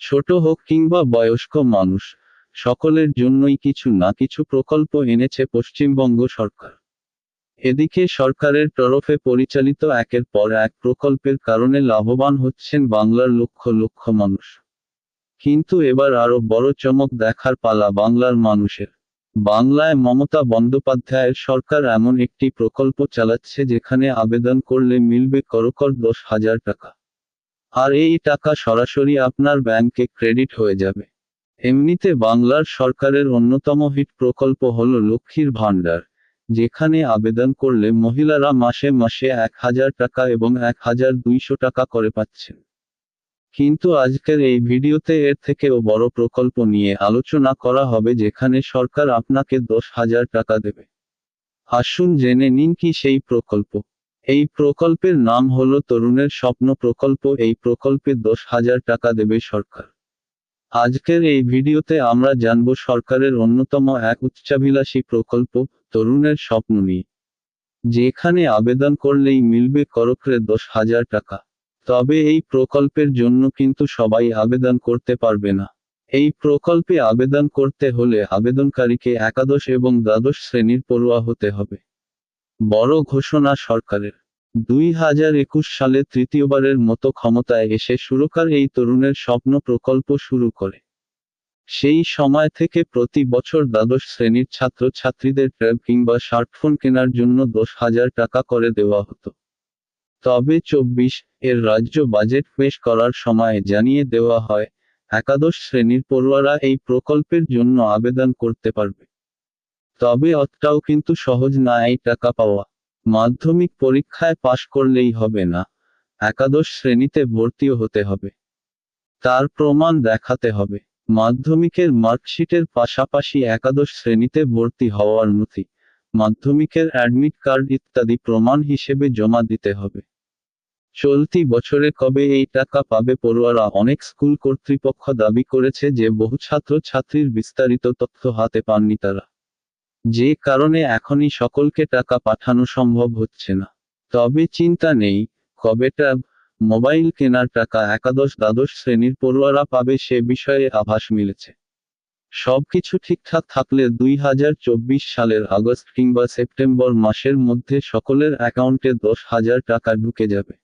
ছোট হোক কিংবা বয়স্ক মানুষ, সকলের জন্যই কিছু না কিছু প্রকল্প এনেছে পশ্চিমবঙ্গ সরকার। এদিকে সরকারের তরফে পরিচালিত একের পর এক প্রকল্পের কারণে লাভবান হচ্ছেন বাংলার লক্ষ লক্ষ মানুষ। কিন্তু এবার আরও বড় চমক দেখার পালা বাংলার মানুষের। বাংলায় মমতা বন্দ্যোপাধ্যায়ের সরকার এমন একটি প্রকল্প চালাচ্ছে যেখানে আবেদন করলে মিলবে করকর দশ হাজার টাকা। আর এই টাকা সরাসরি আপনার ব্যাংকে ক্রেডিট হয়ে যাবে। এমনিতে বাংলার সরকারের অন্যতম হিট প্রকল্প হল লক্ষ্মীর ভাণ্ডার, যেখানে আবেদন করলে মহিলারা মাসে মাসে এক হাজার টাকা এবং এক হাজার দুইশো টাকা করে পাচ্ছেন। কিন্তু আজকের এই ভিডিওতে এর থেকেও বড় প্রকল্প নিয়ে আলোচনা করা হবে যেখানে সরকার আপনাকে দশ হাজার টাকা দেবে। আসুন জেনে নিন কি সেই প্রকল্প। এই প্রকল্পের নাম হল তরুণের স্বপ্ন প্রকল্প। এই প্রকল্পে দশ হাজার টাকা দেবে সরকার। আজকের এই ভিডিওতে আমরা জানব সরকারের অন্যতম এক উচ্চাভিলাষী প্রকল্প, তরুণের স্বপ্ন নিয়ে। যেখানে আবেদন করলেই মিলবে করকরে দশ হাজার টাকা। তবে এই প্রকল্পের জন্য কিন্তু সবাই আবেদন করতে পারবে না। এই প্রকল্পে আবেদন করতে হলে আবেদনকারীকে একাদশ এবং দ্বাদশ শ্রেণির পড়ুয়া হতে হবে। বড় ঘোষণা সরকারের। দুই হাজার একুশ সালে তৃতীয়বারের মতো ক্ষমতায় এসে সুরকার এই তরুণের স্বপ্ন প্রকল্প শুরু করে। সেই সময় থেকে প্রতি বছর দ্বাদশ শ্রেণির ছাত্র ছাত্রীদের ট্যাব কিংবা স্মার্টফোন কেনার জন্য দশ হাজার টাকা করে দেওয়া হতো। তবে চব্বিশ এর রাজ্য বাজেট পেশ করার সময় জানিয়ে দেওয়া হয়, একাদশ শ্রেণির পড়ুয়ারা এই প্রকল্পের জন্য আবেদন করতে পারবে। তবে অতটাও কিন্তু সহজ না এই টাকা পাওয়া। মাধ্যমিক পরীক্ষায় পাশ করলেই হবে না। একাদশ শ্রেণীতে ভর্তিও হতে হবে। তার প্রমাণ দেখাতে হবে। মাধ্যমিকের মার্কশিটের পাশাপাশি একাদশ শ্রেণীতে ভর্তি হওয়ার নথি, মাধ্যমিকের অ্যাডমিট কার্ড ইত্যাদি প্রমাণ হিসেবে জমা দিতে হবে। চলতি বছরে কবে এই টাকা পাবে পড়ুয়ারা অনেক স্কুল কর্তৃপক্ষ দাবি করেছে যে বহু ছাত্র ছাত্রীর বিস্তারিত তথ্য হাতে পাননি তারা। যে কারণে এখনই সকলকে টাকা পাঠানো সম্ভব হচ্ছে না। তবে চিন্তা নেই, কবে ট্যাব মোবাইল কেনার টাকা একাদশ দ্বাদশ শ্রেণির পড়ুয়ারা পাবে সে বিষয়ে আভাস মিলেছে। সবকিছু ঠিকঠাক থাকলে দুই হাজার চব্বিশ সালের আগস্ট কিংবা সেপ্টেম্বর মাসের মধ্যে সকলের অ্যাকাউন্টে দশ হাজার টাকা ঢুকে যাবে।